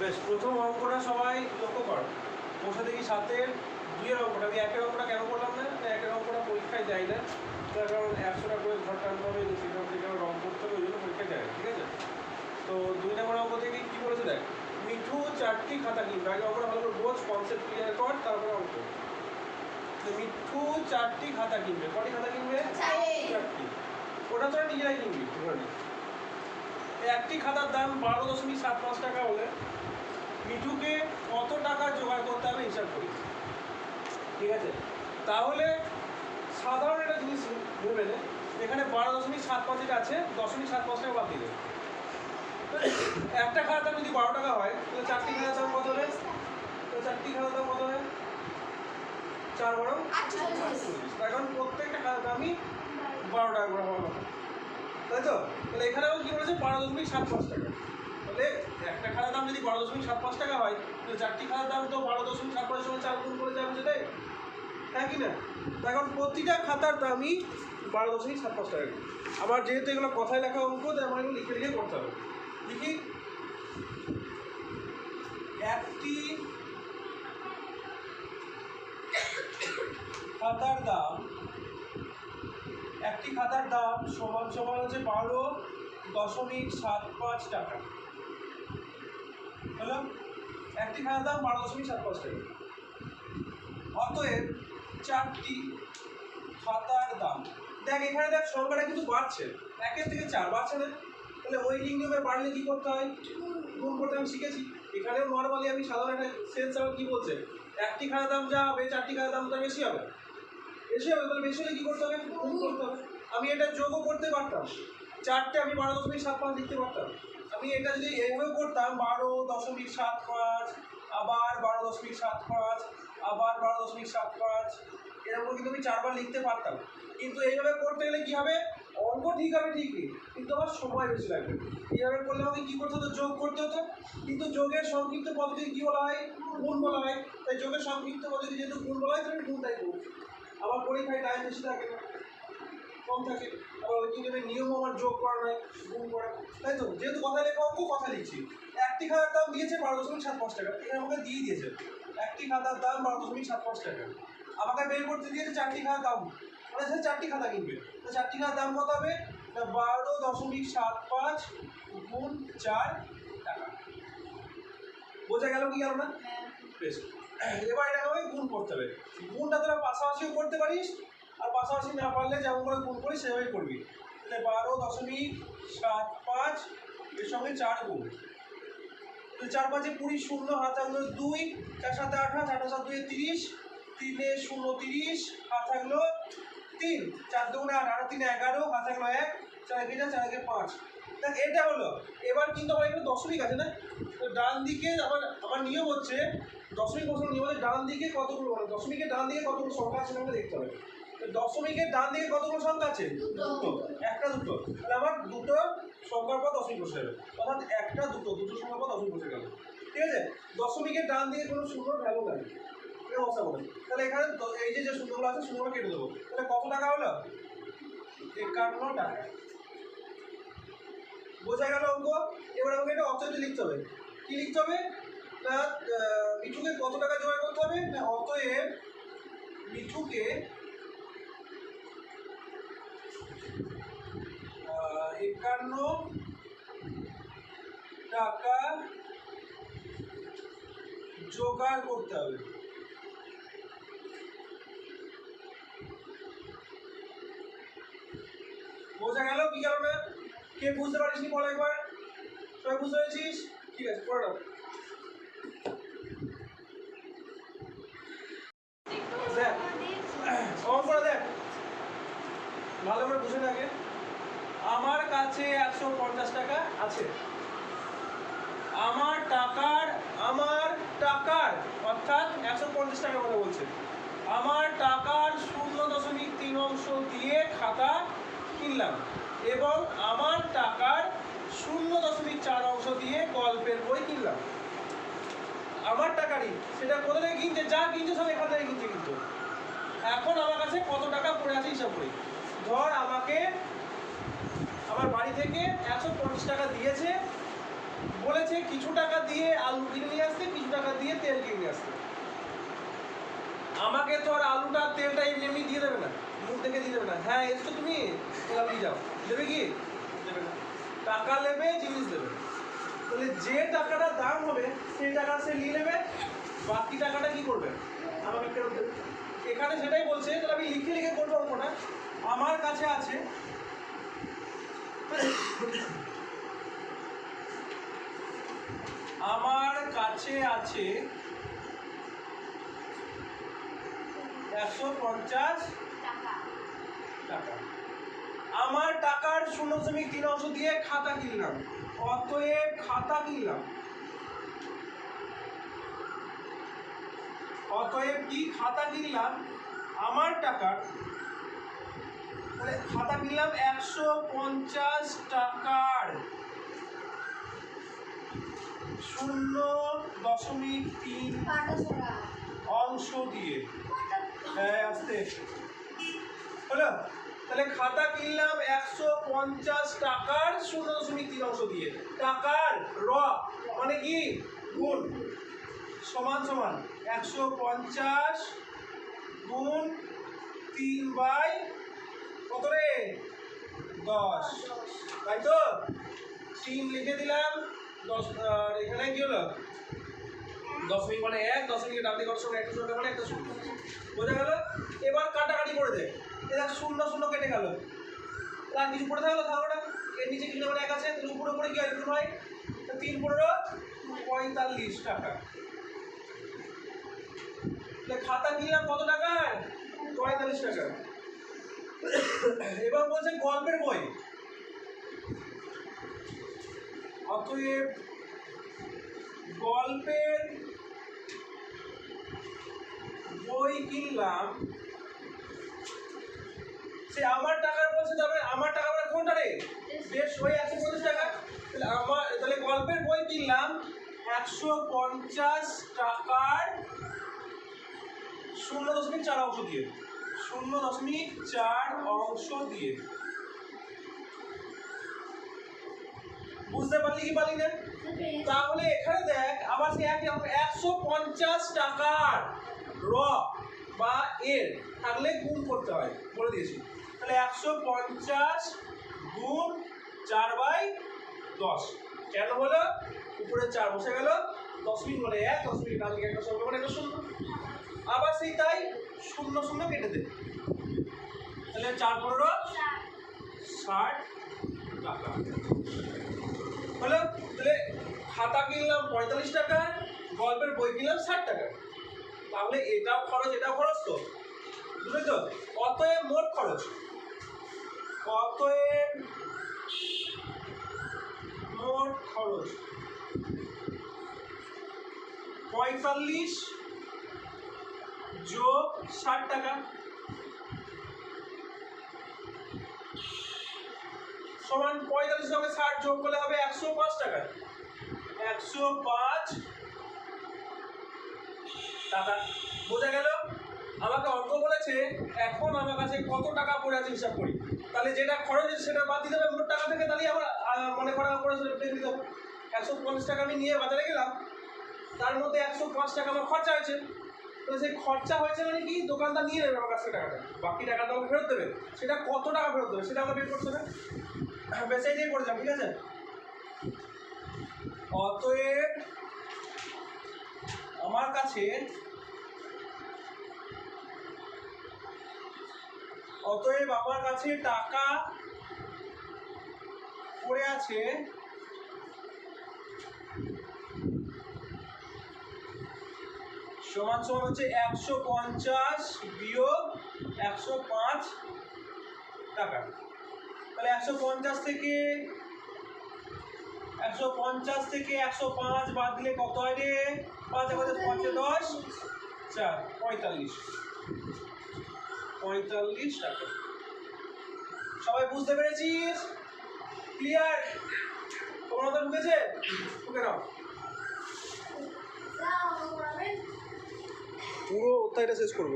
বেশ প্রথম অঙ্কটা সবাই লক্ষ্য করো। বসে দেখি সাতের দুইয়ের অঙ্কটা। আমি একের অঙ্কটা কেন করলাম না? একের অঙ্কটা পরীক্ষায় দেয় না। তার কারণ একশোটা করে ঘর টানতে হবে সেখান থেকে রং করতে হবে ওই জন্য পরীক্ষায় না, ঠিক আছে? তো দুই নম্বর অঙ্ক থেকে কি বলেছে দেখ মিঠু চারটি খাতা কিনবে। আগে অঙ্কটা ভালো করে বোঝ কনসেপ্ট ক্লিয়ার কর তারপরে অঙ্ক। মিঠু চারটি খাতা কিনবে। কটি খাতা কিনবে? চারটি। ওটা তোরা নিজেরাই কিনবি ধরে নে। একটি খাতার দাম বারো দশমিক সাত পাঁচ টাকা হলে মিঠুকে কত টাকা জোগাড় করতে হবে হিসাব করি। ঠিক আছে? তাহলে সাধারণ একটা জিনিস ভেবে নে এখানে বারো দশমিক সাত পাঁচ যেটা আছে দশমিক সাত পাঁচ টাকা বাদ দিয়ে দেবে। একটা খাতার দাম যদি বারো টাকা হয় তাহলে চারটি খাতার দাম কত হবে তাহলে চারটি খাতার দাম কত হবে চার বারো এখন প্রত্যেকটা খাতার দামই বারো টাকা করে হওয়ার কথা। তাই তো? তাহলে এখানেও কি বলেছে? বারো দশমিক সাত পাঁচ টাকা। তাহলে একটা খাতার দাম যদি বারো দশমিক সাত পাঁচ টাকা হয়, তাহলে চারটি খাতার দাম তো বারো দশমিক সাত পাঁচের সঙ্গে চার গুণ করে যাবে সেটাই হ্যাঁ কি না? এখন প্রতিটা খাতার দামই বারো দশমিক সাত পাঁচ টাকা। আমার যেহেতু এগুলো কথায় লেখা অঙ্ক, তাই আমার এগুলো লিখে লিখে করতে হবে। লিখি। একটি খাতার দাম একটি খাতার দাম সমান সমান হচ্ছে বারো দশমিক সাত পাঁচ টাকা। হলো একটি খাতার দাম বারো দশমিক সাত পাঁচ টাকা। অতএব চারটি খাতার দাম। দেখ, এখানে দেখ, সংখ্যাটা কিন্তু বাড়ছে। একের থেকে চার বাড়ছে না। তাহলে ওই নিয়মে বাড়লে কী করতে হয়? গুণ করতে আমি শিখেছি। এখানেও নর্মালি আমি সাধারণ একটা সেন্স আমার কী বলছে? একটি খাতার দাম যা হবে, চারটি খাতার দাম তার বেশি হবে। বেশি হবে, তাহলে বেশি হলে কী করতে হবে? গুণ করতে হবে। আমি এটা যোগও করতে পারতাম। চারটে আমি বারো দশমিক সাত পাঁচ লিখতে পারতাম। আমি এটা যদি এইভাবে করতাম, বারো দশমিক সাত পাঁচ, আবার বারো দশমিক সাত পাঁচ, আবার বারো দশমিক সাত পাঁচ, এরকম কিন্তু আমি চারবার লিখতে পারতাম। কিন্তু এইভাবে করতে গেলে কী হবে? অঙ্ক ঠিক হবে ঠিকই, কিন্তু আমার সময় বেশি লাগবে। এইভাবে করলে আমাকে কী করতে হতো? যোগ করতে হতো। কিন্তু যোগের সংক্ষিপ্ত পদ্ধতি কী বলা হয়? গুণ বলা হয়। তাই যোগের সংক্ষিপ্ত পদ্ধতি যেহেতু গুণ বলা হয়, তাহলে গুণটাই করব। আমার পরীক্ষায় টাইম বেশি থাকে না। কম থাকে আবার ওই কিন্তু নিয়ম আমার যোগ করা নয় গুণ করা। তাই তো? যেহেতু কথা লেখা অঙ্ক কথা লিখছি একটি খাতার দাম দিয়েছে বারো দশমিক সাত পাঁচ টাকা এখানে আমাকে দিয়ে দিয়েছে। একটি খাতার দাম বারো দশমিক সাত পাঁচ টাকা। আমাকে বের করতে দিয়েছে চারটি খাতার দাম। মানে সে চারটি খাতা কিনবে। তো চারটি খাতার দাম কত হবে? না বারো দশমিক সাত পাঁচ গুণ চার টাকা। বোঝা গেল কি গেল না? বেশ। এবার এটাকে আমাকে গুণ করতে হবে। গুণটা তোরা পাশাপাশিও করতে পারিস আর পাশাপাশি না পারলে যেমন করে গুণ করি সেভাবেই করবি। তাহলে বারো দশমিক সাত পাঁচ, এর সঙ্গে চার গুণ। চার পাঁচে কুড়ি, শূন্য হাত থাকল দুই, চার সাথে আঠাশ আঠাশ সাত দুই তিরিশ, তিনে শূন্য তিরিশ হাত থাকল তিন, চার দুগুণে আট, আরও তিনে এগারো হাত থাকল এক, চার একে চার চার একে পাঁচ। দেখ, এটা হলো। এবার কিন্তু আমার একটু দশমিক আছে না? তো ডান দিকে আমার আমার নিয়ম হচ্ছে, দশমিক বছর নিয়ম হচ্ছে ডান দিকে কতগুলো মানে দশমিকের ডান দিকে কতগুলো সংখ্যা আছে আমাকে দেখতে হবে। তো দশমিকের ডান দিকে কতগুলো সংখ্যা আছে? দুটো। একটা দুটো। তাহলে আমার দুটো সংখ্যার পর দশমিক বসে যাবে অর্থাৎ একটা দুটো দুটো সংখ্যার পর দশমিক বসে গেল। ঠিক আছে? দশমিকের ডান দিকে কোনো শূন্যর ভ্যালু নাই। এটা বসা বলে তাহলে এখানে এই যে যে শূন্যগুলো আছে শূন্যগুলো কেটে দেবো। তাহলে কত টাকা হলো? একান্ন টাকা। বোঝা গেল অঙ্ক? এবার আমাকে এটা অতএব লিখতে হবে। কি লিখতে হবে? না মিঠুকে কত টাকা জোগাড় করতে হবে? না অতএব মিঠুকে একান্ন টাকা জোগাড় করতে হবে। বোঝা গেল কি না কে বুঝতে পারিসনি বল একবার? সবাই বুঝতে পেরেছিস? ঠিক আছে, পড়ে নাও দেখ অঙ্কটা দেখ ভালো করে বুঝে থাকে আমার কাছে একশো পঞ্চাশ টাকা আছে। আমার টাকার আমার টাকার, অর্থাৎ একশো পঞ্চাশ টাকার কথা বলছে। আমার টাকার শূন্য দশমিক তিন অংশ দিয়ে খাতা কিনলাম এবং আমার টাকার শূন্য দশমিক চার অংশ দিয়ে গল্পের বই কিনলাম। আমার টাকারই, সেটা কোথা থেকে কিনছে? যা কিনছে সব এখান থেকে কিনছে কিন্তু। এখন আমার কাছে কত টাকা পড়ে আছে করি ধর আমাকে আমার বাড়ি থেকে একশো পঞ্চাশ টাকা দিয়েছে। বলেছে কিছু টাকা দিয়ে আলু কিনে নিয়ে আসতে, কিছু টাকা দিয়ে তেল কিনে নিয়ে আসতে। আমাকে তো আর আলুটা, তেলটা এমনি এমনি দিয়ে দেবে না। মুখ থেকে দিয়ে দেবে না। হ্যাঁ এসছো তুমি? নিয়ে যাও। দেবে কি? দেবে না। টাকা নেবে, জিনিস দেবে। তাহলে যে টাকাটার দাম হবে, সেই টাকা সে নিয়ে নেবে। বাকি টাকাটা কি করবে? আমাকে ফেরত দেবে। এখানে সেটাই বলছে। তাহলে আমি লিখে লিখে করব না আমার কাছে আছে আমার কাছে আছে একশো পঞ্চাশ টাকা। আমার টাকার শূন্য দশমিক তিন অংশ দিয়ে খাতা কিনলাম। অতএব খাতা কিনলাম। অতএব কি খাতা কিনলাম? আমার টাকার তাহলে খাতা কিনলাম একশো পঞ্চাশ টাকার। শূন্য দশমিক তিন অংশ দিয়ে। হ্যাঁ আসতে। হলো? তাহলে খাতা কিনলাম একশো পঞ্চাশ টাকার শূন্য দশমিক তিন অংশ দিয়ে। টাকার র মানে কি? গুণ। সমান সমান। একশো পঞ্চাশ গুণ তিন বাই কত রে? দশ। তাই তো? তিন লিখে দিলাম, দশ, আর এখানে কি হলো? দশমিক মানে এক দশমিকের ডান দিকে কত সময় একটা শূন্য মানে একটা শূন্য। বোঝা গেল? এবার কাটাকাটি করে দে। এবার শূন্য শূন্য কেটে গেল। আর কিছু পড়ে থাকল? তাহলে এর নিচে কিছু মানে এক আছে? তাহলে উপরে উপরে কি হয়? গুণ হয়। তিন পনেরো, পঁয়তাল্লিশ টাকা। খাতা কিনলাম কত টাকার? পঁয়তাল্লিশ টাকা। এবার বলছে গল্পের বই। অতএব গল্পের বই কিনলাম। সে আমার টাকার বলছে তবে আমার টাকা মানে কোনটা রে? ওই একশো পঞ্চাশ টাকা। তাহলে আমার, তাহলে গল্পের বই কিনলাম একশো পঞ্চাশ টাকার শূন্য দশমিক চার অংশ দিয়ে। শূন্য দশমিক চার অংশ দিয়ে। বুঝতে পারলি কি পারলি না? তাহলে এখানে দেখ, আবার সে রকম একশো পঞ্চাশ টাকার র বা এর থাকলে গুণ করতে হয়, বলে দিয়েছি। তাহলে একশো পঞ্চাশ গুণ চার বাই দশ। কেন হলো? উপরে চার বসে গেল, দশমিক মানে এক, দশমিক ডান দিকে একটা মানে একটা শূন্য আবার সেই তাই শূন্য শূন্য কেটে দেবে। তাহলে চার পনেরো, ষাট টাকা। হলো তাহলে খাতা কিনলাম পঁয়তাল্লিশ টাকা, গল্পের বই কিনলাম ষাট টাকা। তাহলে এটাও খরচ এটাও খরচ তো। বুঝলি তো? অতএব মোট খরচ। অতএব মোট খরচ। পঁয়তাল্লিশ যোগ ষাট টাকা। সমান পঁয়তাল্লিশ সঙ্গে ষাট যোগ করলে হবে একশো পাঁচ টাকা। একশো পাঁচ। টাকা। বোঝা গেল? আমাকে অঙ্ক বলেছে, এখন আমার কাছে কত টাকা পড়ে আছে হিসাব করি। তাহলে যেটা খরচ হয়েছে সেটা বাদ দিতে হবে, মোট টাকা থেকে তাহলে আমার মনে করা করে দিতে হবে একশো পঞ্চাশ টাকা আমি নিয়ে বাজারে গেলাম, তার মধ্যে একশো পাঁচ টাকা আমার খরচা হয়েছে। তো সেই খরচা হয়েছে মানে কি? দোকানদার নিয়ে নেবে আমার কাছ থেকে টাকাটা। বাকি টাকাটা আমাকে ফেরত দেবে। সেটা কত টাকা ফেরত দেবে সেটা আমাকে বের করতে হবে। বেশ এইটাই করে যাব, ঠিক আছে? অতএব আমার কাছে অতএব আমার কাছে টাকা পড়ে আছে সমান সমান হচ্ছে একশো পঞ্চাশ বিয়োগ একশো পাঁচ টাকা। তাহলে একশো পঞ্চাশ থেকে একশো পঞ্চাশ থেকে একশো পাঁচ বাদ দিলে কত হয় রে? পাঁচ পঞ্চাশ পঞ্চাশ দশ। চার, পঁয়তাল্লিশ। পঁয়তাল্লিশ টাকা। সবাই বুঝতে পেরেছিস? ক্লিয়ার তোমরা তো ঢুকেছে? ঢুকে নাও। পুরো অধ্যায়টা শেষ করব।